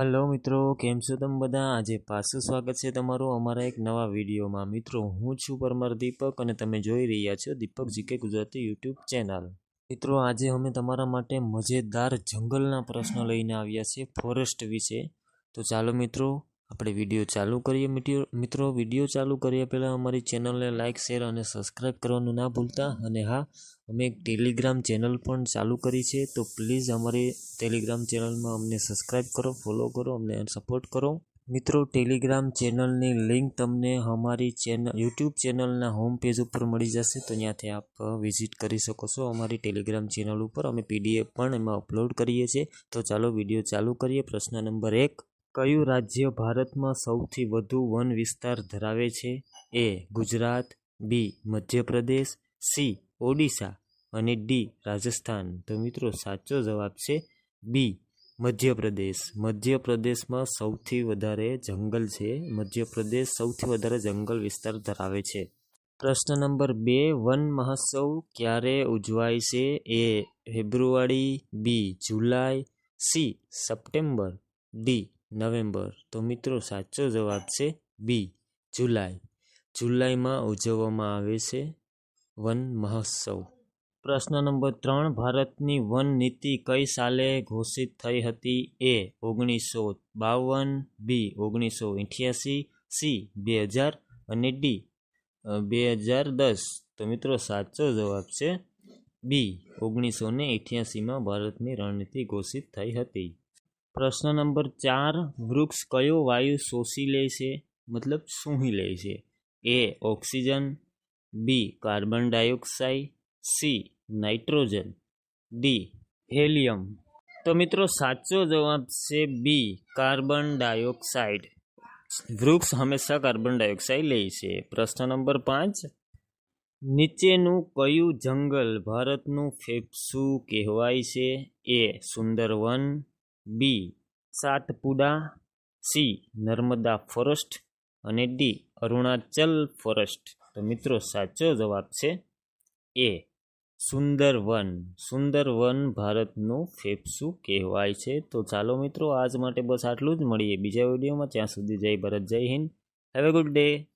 Hello મિત્રો, કેમ છો તમે બધા? આજે પાછું સ્વાગત છે તમારું અમારા એક નવા વિડીયોમાં. મિત્રો, હું છું પરમાર દીપક અને તમે જોઈ રહ્યા છો Deepak GK Gujarati YouTube channel. મિત્રો, આજે અમે તમારા માટે મજેદાર જંગલના પ્રશ્નો લઈને આવ્યા છે ફોરેસ્ટ વિશે. તો ચાલો મિત્રો આપણે વીડિયો ચાલુ કરીએ મિત્રો, વીડિયો ચાલુ કર્યા પહેલાં અમારી ચેનલને લાઇક શેર અને સબસ્ક્રાઈબ કરવાનું ના ભૂલતા. અને હા, અમે એક ટેલિગ્રામ ચેનલ પણ ચાલુ કરી છે. તો પ્લીઝ અમારી ટેલિગ્રામ ચેનલમાં અમને સબસ્ક્રાઈબ કરો ફોલો કરો અમને સપોર્ટ કરો. મિત્રો ટેલિગ્રામ ચેનલની લિંક તમને અમારી ચેનલ યુટ્યુબ ચેનલના હોમ પેજ ઉપર મળી જશે. તો ત્યાંથી આપ વિઝિટ કરી શકો છો અમારી ટેલિગ્રામ ચેનલ ઉપર. અમે પીડીએફ પણ એમાં અપલોડ કરીએ છીએ. તો ચાલો વીડિયો ચાલુ કરીએ. પ્રશ્ન નંબર એક કયું રાજ્ય ભારતમાં સૌથી વધુ વન વિસ્તાર ધરાવે છે? A, Gujarat, B, Madhya Pradesh, C, Odisha અને ડી, રાજસ્થાન. તો મિત્રો, સાચો જવાબ છે બી, મધ્યપ્રદેશ. મધ્યપ્રદેશમાં સૌથી વધારે જંગલ છે. મધ્યપ્રદેશ સૌથી વધારે જંગલ વિસ્તાર ધરાવે છે. પ્રશ્ન નંબર બે, વન મહોત્સવ ક્યારે ઉજવાય છે? A, February, B, July, C, September, D November. તો મિત્રો, સાચો જવાબ છે બી જુલાઈ. જુલાઈમાં ઉજવવામાં આવે છે વન મહોત્સવ. પ્રશ્ન નંબર ત્રણ, ભારતની વન નીતિ કઈ સાલે ઘોષિત થઈ હતી? એ ઓગણીસો બાવન. બી ઓગણીસો અઠ્યાસી સી બે હજાર. અને ડી બે હજાર દસ. તો મિત્રો, સાચો જવાબ છે બી ઓગણીસો ને અઠ્યાસીમાં ભારતની રણનીતિ ઘોષિત થઈ હતી. પ્રશ્ન નંબર ચાર, વૃક્ષ કયો વાયુ શોષી લે છે? મતલબ સૂંઘી લે છે. A, oxygen. B, carbon dioxide. C, nitrogen. D, helium. તો મિત્રો સાચો જવાબ છે બી, કાર્બન ડાયોક્સાઇડ. વૃક્ષ હંમેશા કાર્બન ડાયોક્સાઇડ લે છે. પ્રશ્ન નંબર પાંચ, નીચેનું કયું જંગલ ભારતનું ફેફસું કહેવાય છે? A, Sundarvan. B Satpura C, Narmada forest અને ડી, અરુણાચલ ફોરેસ્ટ. તો મિત્રો, સાચો જવાબ છે એ સુંદરવન. સુંદરવન ભારતનું ફેફસું કહેવાય છે. તો ચાલો મિત્રો, આજ માટે બસ આટલું જ મળીએ બીજા વિડીયોમાં. ત્યાં સુધી જય ભારત, જય Hind. Have a good day